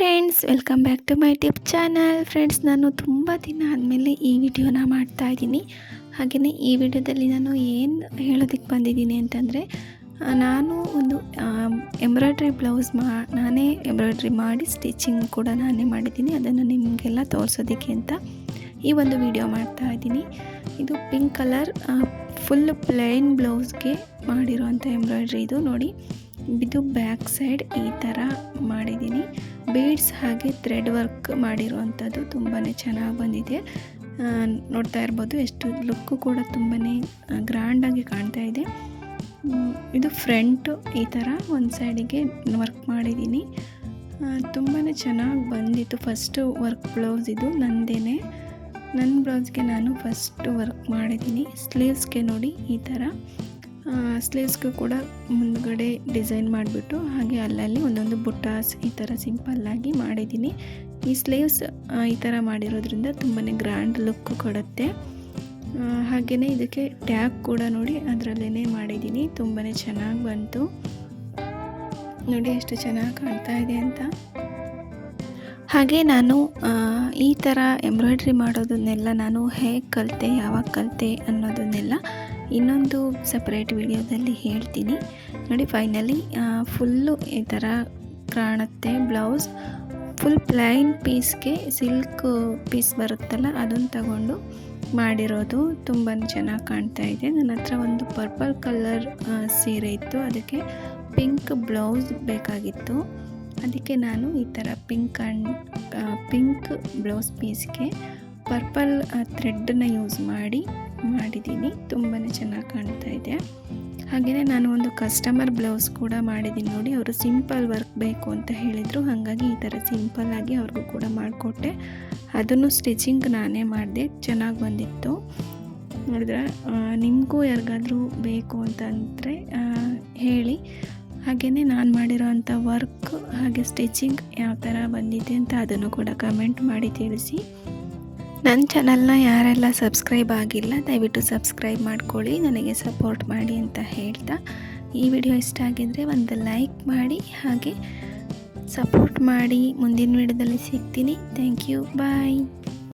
Friends welcome back to my tube channel friends ನಾನು ತುಂಬ ದಿನ ಆದಮೇಲೆ ಈ ವಿಡಿಯೋನ ಮಾಡ್ತಾ ಇದ್ದೀನಿ. ಹಾಗೆಯೇ ಈ ವಿಡಿಯೋದಲ್ಲಿ ನಾನು ಏನು ಹೇಳೋದಕ್ಕೆ ಬಂದಿದ್ದೀನಿ ಅಂತಂದರೆ ನಾನು ಒಂದು ಎಂಬ್ರಾಯ್ಡ್ರಿ ಬ್ಲೌಸ್ ಮಾ, ನಾನೇ ಎಂಬ್ರಾಯ್ಡ್ರಿ ಮಾಡಿ ಸ್ಟಿಚಿಂಗ್ ಕೂಡ ನಾನೇ ಮಾಡಿದ್ದೀನಿ. ಅದನ್ನು ನಿಮಗೆಲ್ಲ ತೋರಿಸೋದಕ್ಕೆ ಅಂತ ಈ ಒಂದು ವಿಡಿಯೋ ಮಾಡ್ತಾ ಇದ್ದೀನಿ. ಇದು ಪಿಂಕ್ ಕಲರ್ ಫುಲ್ ಪ್ಲೈನ್ ಬ್ಲೌಸ್ಗೆ ಮಾಡಿರುವಂಥ ಎಂಬ್ರಾಯ್ಡ್ರಿ ಇದು. ನೋಡಿ ಇದು ಬ್ಯಾಕ್ ಸೈಡ್ ಈ ಥರ ಮಾಡಿದ್ದೀನಿ. ಬೀಡ್ಸ್ ಹಾಗೆ ಥ್ರೆಡ್ ವರ್ಕ್ ಮಾಡಿರುವಂಥದ್ದು ತುಂಬಾ ಚೆನ್ನಾಗಿ ಬಂದಿದೆ. ನೋಡ್ತಾ ಇರ್ಬೋದು, ಎಷ್ಟು ಲುಕ್ಕು ಕೂಡ ತುಂಬಾ ಗ್ರ್ಯಾಂಡಾಗಿ ಕಾಣ್ತಾ ಇದೆ. ಇದು ಫ್ರಂಟು ಈ ಥರ ಒಂದು ಸೈಡಿಗೆ ವರ್ಕ್ ಮಾಡಿದ್ದೀನಿ. ತುಂಬಾ ಚೆನ್ನಾಗಿ ಬಂದಿತ್ತು. ಫಸ್ಟು ವರ್ಕ್ ಬ್ಲೌಸ್ ಇದು, ನಂದೇನೆ. ನನ್ನ ಬ್ಲೌಸ್ಗೆ ನಾನು ಫಸ್ಟ್ ವರ್ಕ್ ಮಾಡಿದ್ದೀನಿ. ಸ್ಲೀವ್ಸ್ಗೆ ನೋಡಿ ಈ ಥರ ಸ್ಲೀವ್ಸ್ಗೂ ಕೂಡ ಮುಂದ್ಗಡೆ ಡಿಸೈನ್ ಮಾಡಿಬಿಟ್ಟು ಹಾಗೆ ಅಲ್ಲಲ್ಲಿ ಒಂದೊಂದು ಬುಟ್ಟಾಸ್ ಈ ಥರ ಸಿಂಪಲ್ಲಾಗಿ ಮಾಡಿದ್ದೀನಿ. ಈ ಸ್ಲೀವ್ಸ್ ಈ ಥರ ಮಾಡಿರೋದ್ರಿಂದ ತುಂಬಾ ಗ್ರ್ಯಾಂಡ್ ಲುಕ್ ಕೊಡುತ್ತೆ. ಹಾಗೆಯೇ ಇದಕ್ಕೆ ಟ್ಯಾಗ್ ಕೂಡ ನೋಡಿ ಅದರಲ್ಲೇ ಮಾಡಿದ್ದೀನಿ. ತುಂಬಾ ಚೆನ್ನಾಗಿ ಬಂತು. ನೋಡಿ ಎಷ್ಟು ಚೆನ್ನಾಗಿ ಕಾಣ್ತಾ ಇದೆ ಅಂತ. ಹಾಗೆ ನಾನು ಈ ಥರ ಎಂಬ್ರಾಯ್ಡ್ರಿ ಮಾಡೋದನ್ನೆಲ್ಲ ನಾನು ಹೇಗೆ ಕಲಿತೆ, ಯಾವಾಗ ಕಲಿತೆ ಅನ್ನೋದನ್ನೆಲ್ಲ ಇನ್ನೊಂದು ಸಪ್ರೇಟ್ ವಿಡಿಯೋದಲ್ಲಿ ಹೇಳ್ತೀನಿ. ನೋಡಿ ಫೈನಲಿ ಫುಲ್ಲು ಈ ಥರ ಕಾಣುತ್ತೆ ಬ್ಲೌಸ್ ಫುಲ್ ಪ್ಲೈನ್ ಪೀಸ್ಗೆ ಸಿಲ್ಕ್ ಪೀಸ್ ಬರುತ್ತಲ್ಲ, ಅದನ್ನು ತಗೊಂಡು ಮಾಡಿರೋದು ತುಂಬ ಚೆನ್ನಾಗಿ ಕಾಣ್ತಾ ಇದೆ. ನನ್ನ ಹತ್ರ ಒಂದು ಪರ್ಪಲ್ ಕಲರ್ ಸೀರೆ ಇತ್ತು. ಅದಕ್ಕೆ ಪಿಂಕ್ ಬ್ಲೌಸ್ ಬೇಕಾಗಿತ್ತು. ಅದಕ್ಕೆ ನಾನು ಈ ಥರ ಪಿಂಕ್ ಆ್ಯಂಡ್ ಪಿಂಕ್ ಬ್ಲೌಸ್ ಪೀಸ್ಗೆ ಪರ್ಪಲ್ ಥ್ರೆಡ್ನ ಯೂಸ್ ಮಾಡಿ ಮಾಡಿದ್ದೀನಿ. ತುಂಬಾ ಚೆನ್ನಾಗಿ ಕಾಣ್ತಾ ಇದೆ. ಹಾಗೆಯೇ ನಾನು ಒಂದು ಕಸ್ಟಮರ್ ಬ್ಲೌಸ್ ಕೂಡ ಮಾಡಿದ್ದೀನಿ ನೋಡಿ. ಅವರು ಸಿಂಪಲ್ ವರ್ಕ್ ಬೇಕು ಅಂತ ಹೇಳಿದರು. ಹಾಗಾಗಿ ಈ ಥರ ಸಿಂಪಲ್ಲಾಗಿ ಅವ್ರಿಗೂ ಕೂಡ ಮಾಡಿಕೊಟ್ಟೆ. ಅದನ್ನು ಸ್ಟಿಚಿಂಗ್ ನಾನೇ ಮಾಡಿದೆ. ಚೆನ್ನಾಗಿ ಬಂದಿತ್ತು. ನೋಡಿದ್ರೆ ನಿಮಗೂ ಯಾರಿಗಾದರೂ ಬೇಕು ಅಂತಂದರೆ ಹೇಳಿ. ಹಾಗೆಯೇ ನಾನು ಮಾಡಿರೋವಂಥ ವರ್ಕ್ ಹಾಗೆ ಸ್ಟಿಚಿಂಗ್ ಯಾವ ಥರ ಬಂದಿದೆ ಅಂತ ಅದನ್ನು ಕೂಡ ಕಮೆಂಟ್ ಮಾಡಿ ತಿಳಿಸಿ. ನನ್ನ ಚಾನಲ್ನ ಯಾರೆಲ್ಲ ಸಬ್ಸ್ಕ್ರೈಬ್ ಆಗಿಲ್ಲ, ದಯವಿಟ್ಟು ಸಬ್ಸ್ಕ್ರೈಬ್ ಮಾಡ್ಕೊಳ್ಳಿ, ನನಗೆ ಸಪೋರ್ಟ್ ಮಾಡಿ ಅಂತ ಹೇಳ್ತಾ. ಈ ವಿಡಿಯೋ ಇಷ್ಟ ಆಗಿದ್ದರೆ ಒಂದು ಲೈಕ್ ಮಾಡಿ, ಹಾಗೆ ಸಪೋರ್ಟ್ ಮಾಡಿ. ಮುಂದಿನ ವಿಡಿಯೋದಲ್ಲಿ ಸಿಗ್ತೀನಿ. Thank you. ಬಾಯ್.